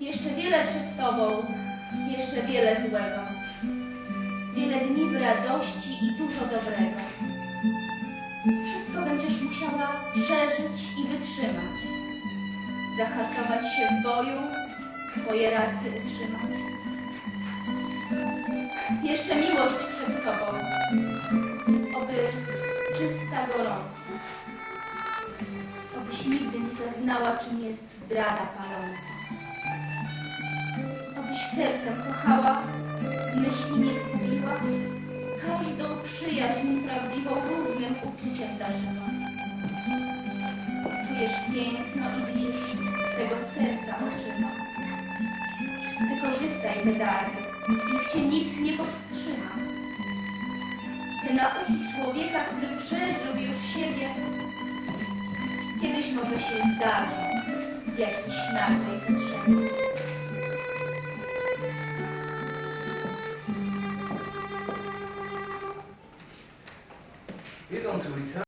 Jeszcze wiele przed Tobą, jeszcze wiele złego, wiele dni w radości i dużo dobrego. Wszystko będziesz musiała przeżyć i wytrzymać, zahartować się w boju, swoje racje utrzymać. Jeszcze miłość przed Tobą, oby czysta gorąca. Zaznała, czym jest zdrada paląca. Obyś sercem kochała, myśli nie zgubiła, każdą przyjaźń prawdziwą równym uczuciem darzyła. Czujesz piękno i widzisz z tego serca oczyma. Wykorzystaj te dary, niech cię nikt nie powstrzyma. Te nauki człowieka, który przeżył kiedyś może się zdarzą w jakiejś nagłej potrzebie. Idąc ulicą,